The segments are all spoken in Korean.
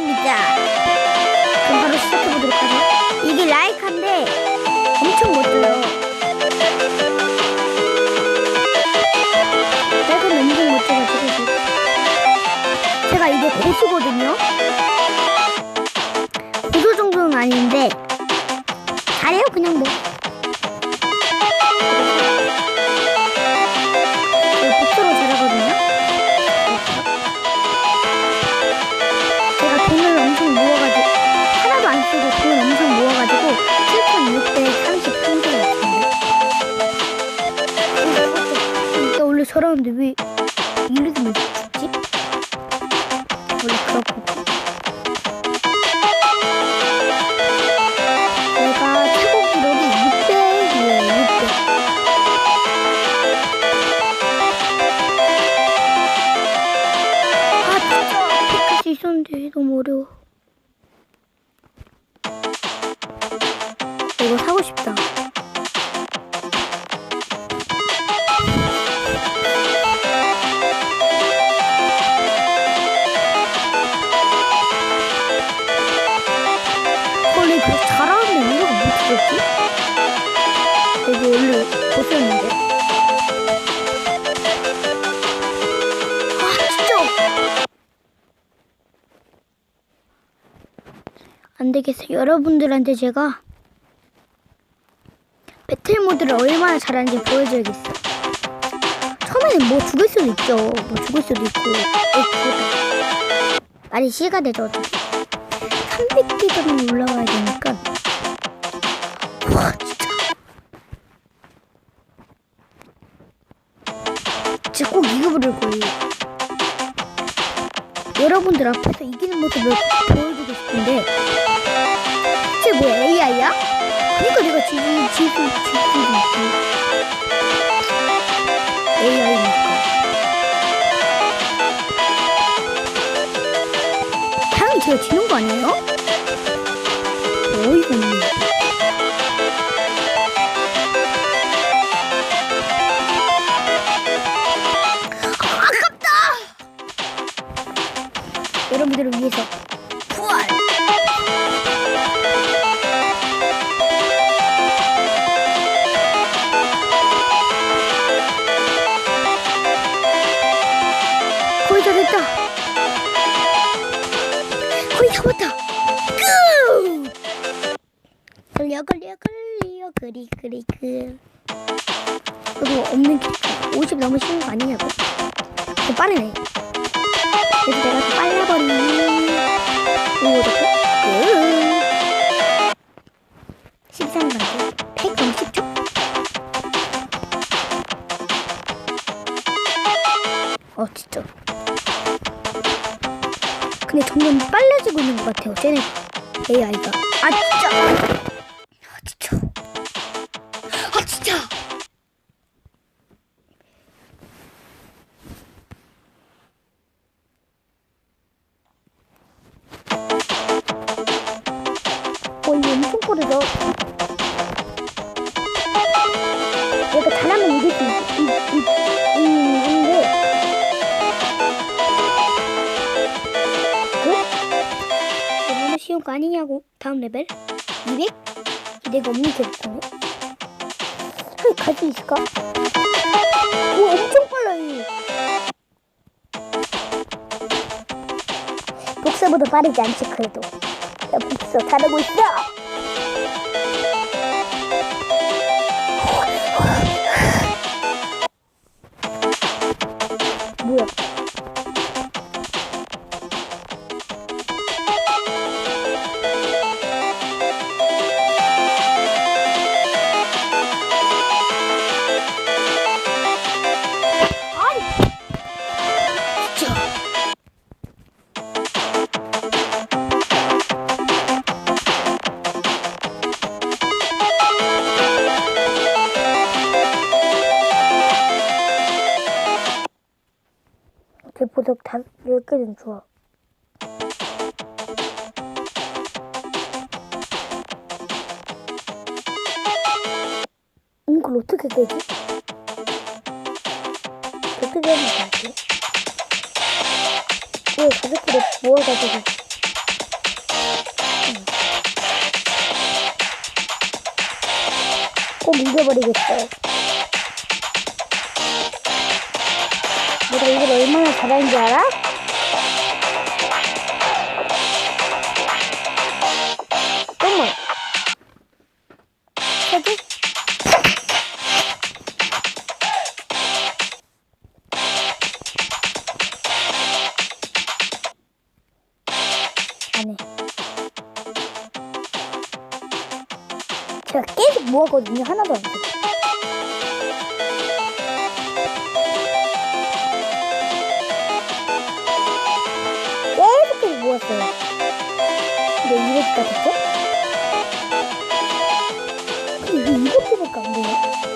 시간입니다. 그럼 바로 시작해보도록 하죠. 이게 라이카인데 엄청 멋져요. 라이카는 엄청 지금. 제가 이게 고수거든요. 하는데 왜 이렇게 못 죽지? 원래 그렇고. 내가 최고 기록이 600이에요, 600. 아 진짜 할수 있었는데 너무 어려워 이거 사고 싶다 못했는데 아안 되겠어요. 여러분들한테 제가 배틀 모드를 얼마나 잘하는지 보여줘야겠어. 처음에는 뭐 죽을 수도 있죠. 뭐 죽을 수도 있고. 말이 시가 되죠. 어차피. 300개 정도 올라가야 되니까. 여러분들 앞에서 이기는 모습을 보여주고 싶은데 쟤 뭐야 AI야? 그니까 내가 지금 지금 지금 있지 AI니까 당연히 제가 지는 거 아니에요? 어이가 없네 거의 다 됐다 거의 다 왔다. 끝 걸려 걸려 걸려. 그리 그리 그. 그리고 없는 캐릭터 50 너무 쉬운 거 아니냐고? 더 빠르네. 그래서 내가 더 빨라버리니 오 이렇게? 끝 근데 점점 빨라지고 있는 것 같아요 쟤네. AI가. 아 진짜. 아 진짜. 아 진짜. 어 이거 엄청 빠르다. 내가 잘하면 이길 수 있, 있, 있, 쉬운 거 아니냐고. 다음 레벨. 200? 내가 없는 캐릭터네. 한 가지 있을까? 오 엄청 빨라요 복사보다 빠르지 않지 그래도. 나 복사 잘하고 있어! 뭐야 연속 다 10개는 좋아. 이걸 어떻게 깨지? 어떻게 하면 되지? 왜 가족들이 모아가지고 음. 꼭 이겨버리겠어요. 내가 이걸 얼마나 잘하는지 알아? 정말. 저기? 안 해. 제가 계속 모았거든요. 하나도 안 돼. 뭐 근데 이거보다 됐어? 근데 왜 이것보다 안 되냐?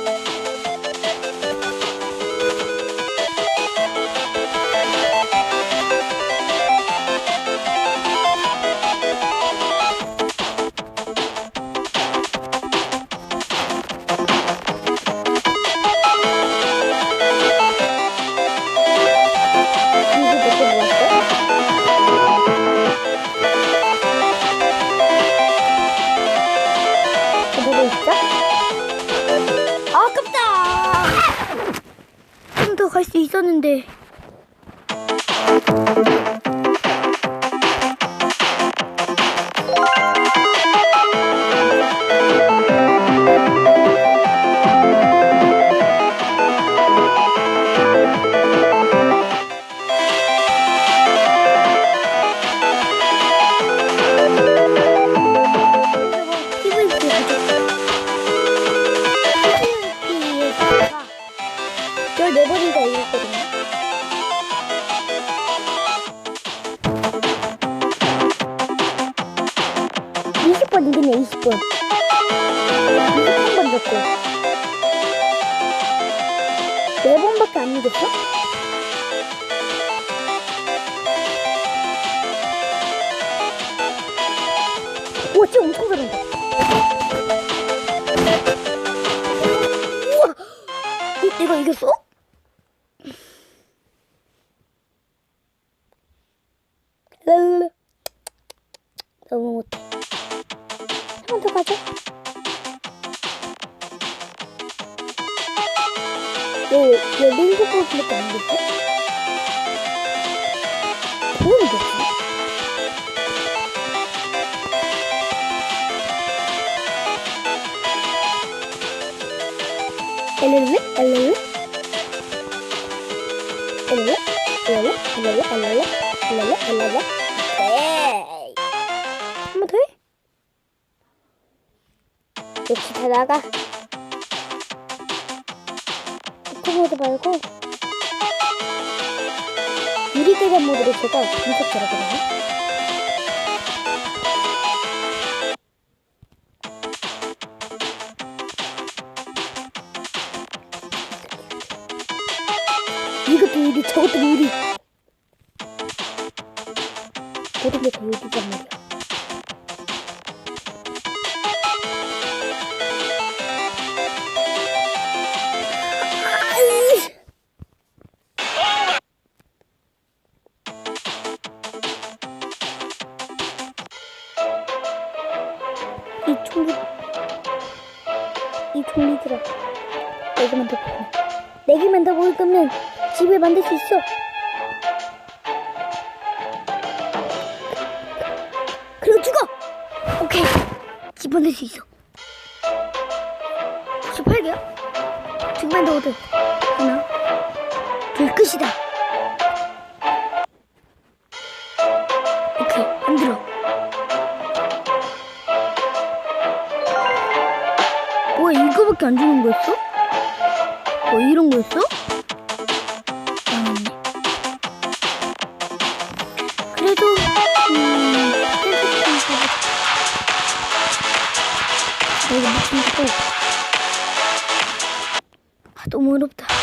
그대로 있죠? 아깝다! 좀 더 갈 수 있었는데. 50번 한번 졌고 네 번밖에 안 이겼어? 와 진짜 엄청 잘한다 우와 어, 이거 이겼어? apa tuh? Wait, jadi itu konflikan gitu? Undur. A little bit, a little bit. A little bit, a 역시 다 나가. 오토모드 말고 유리 대전 모드를 제가 엄청 잘하거든요. 이것도 유리, 저것도 유리. 모든 게다 유리란 말이야. 이 총리, 이 총리들아, 네 개만 더 보내. 네 개만 더 모을 거면 집을 만들 수 있어. 그리고 죽어! 오케이. 집 만들 수 있어. 98개야? 중만 더 얻어. 하나. 둘 끝이다. 이거밖에 안 주는 거였어? 뭐 이런 거였어? 음. 그래도 음, 이거 무슨 거? 아, 너무 어렵다.